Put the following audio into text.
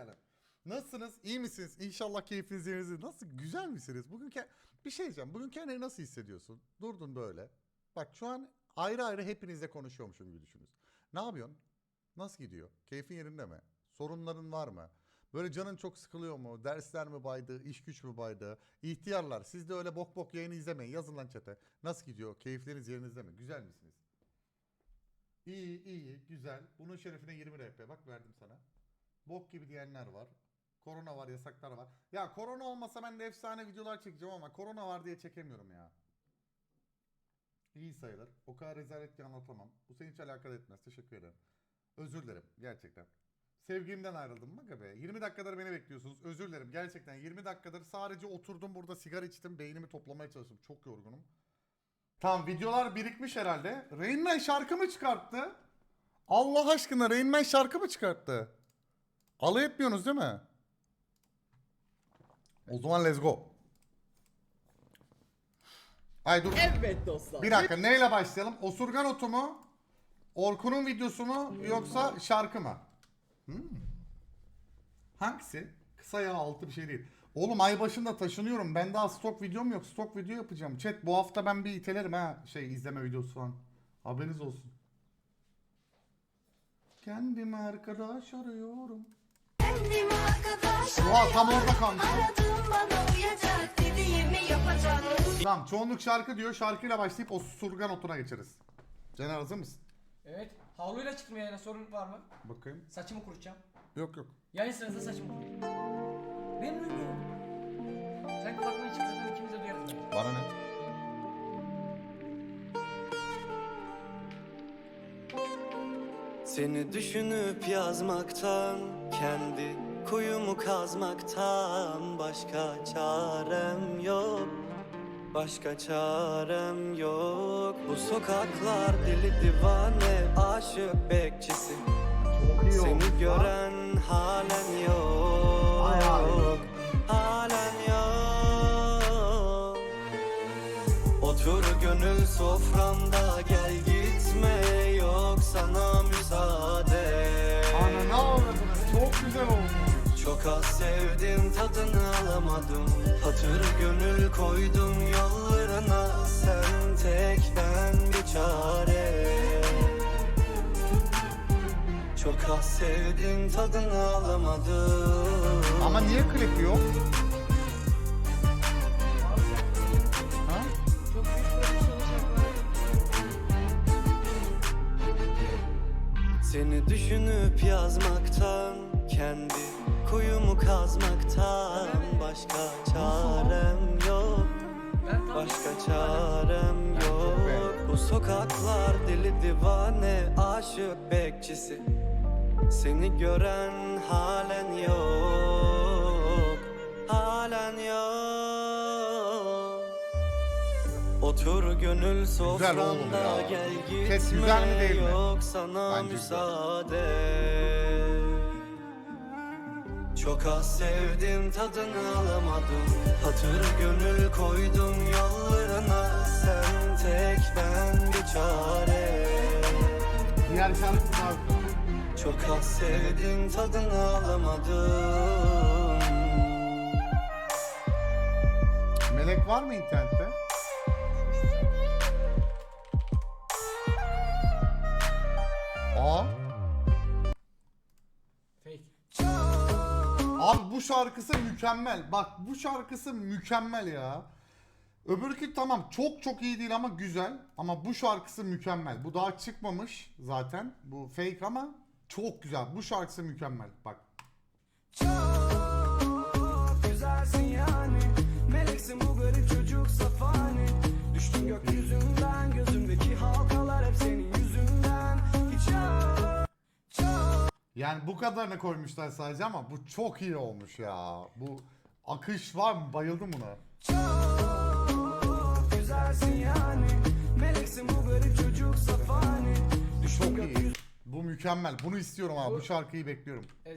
yani. Nasılsınız? İyi misiniz? İnşallah keyfiniz yerinizde. Nasıl? Güzel misiniz? Bugün bir şey diyeceğim. Bugün kendini nasıl hissediyorsun? Durdun böyle. Bak şu an ayrı ayrı hepinizle konuşuyormuşum gibi düşünün. Ne yapıyorsun? Nasıl gidiyor? Keyfin yerinde mi? Sorunların var mı? Böyle canın çok sıkılıyor mu? Dersler mi baydı? İş güç mü baydı? İhtiyarlar siz de öyle bok bok yayını izlemeyin. Yazın lan chat'e. Nasıl gidiyor? Keyifleriniz yerinizde mi? Güzel misiniz? İyi iyi güzel. Bunun şerefine 20 RP bak verdim sana. Bok gibi diyenler var. Korona var yasaklar var. Ya korona olmasa ben de efsane videolar çekeceğim ama korona var diye çekemiyorum ya. İyi sayılır. O kadar rezalet ki anlatamam. Bu seni hiç alakadar etmez. Teşekkür ederim. Özür dilerim gerçekten. Sevgimden ayrıldım bak be. 20 dakikadır beni bekliyorsunuz. Özür dilerim gerçekten. 20 dakikadır sadece oturdum burada sigara içtim. Beynimi toplamaya çalıştım. Çok yorgunum. Tamam videolar birikmiş herhalde. Rain Man şarkı mı çıkarttı? Allah aşkına Rain Man şarkı mı çıkarttı? Alay etmiyorsunuz değil mi? O zaman let's go. Ay dur. Evet dostlar. Bir dakika neyle başlayalım? Osurgan otu mu? Orkun'un videosu mu? Yoksa şarkı mı? Hmm. Hangisi? Kısa ya altı bir şey değil. Oğlum ay başında taşınıyorum. Ben daha stok videom yok. Stok video yapacağım. Chat bu hafta ben bir itelerim ha. Şey izleme videosu falan. Haberiniz olsun. Kendime arkadaş arıyorum. Oha tam orada kalmış. Aradığım bana uyacak dediğimi yapacak Tamam çoğunluk şarkı diyor. Şarkıyla başlayıp o surgan otuna geçeriz. Caner hazır mısın? Evet. Havluyla çıktım yayına sorun var mı? Bakayım. Saçımı kurutacağım. Yok yok. Yayın sırasında saçımı kurutacağım. Seni düşünüp yazmaktan Kendi kuyumu kazmaktan Başka çarem yok. Başka çarem yok. Bu sokaklar deli divane Aşık bekçisi. Seni gören halen yok. Halen yok. Otur gönül soframda az sevdim tadını alamadım. Hatır gönül koydum yollarına. Sen tek ben bir çare. Çok az sevdim tadını alamadım. Ama niye klip yok? Seni düşünüp yazmaktan Kendi kuyumu kazmaktan Başka çarem yok. Başka çarem yok. Bu sokaklar deli divane Aşık bekçisi. Seni gören halen yok Halen yok. Otur gönül ya. gel gitme güzel mi değil mi? Yok sana müsaade çok az sevdim tadını alamadım Hatır gönül koydum yollarına Sen tek ben bir çare Diğer şarkı güzel. Çok az sevdim tadını alamadım Melek var mı internette? Abi bu şarkısı mükemmel. Bak bu şarkısı mükemmel ya. Öbürkü tamam çok çok iyi değil ama güzel. Ama bu şarkısı mükemmel. Bu daha çıkmamış zaten. Bu fake ama çok güzel. Bu şarkısı mükemmel. Bak. güzelsin yani Yani bu kadarını koymuşlar sadece ama bu çok iyi olmuş ya. Bu akış var mı? Bayıldım buna. güzelsin yani Meleksin bu garip çocuk safani Çok iyi. Bu mükemmel. Bunu istiyorum abi. Bu şarkıyı bekliyorum.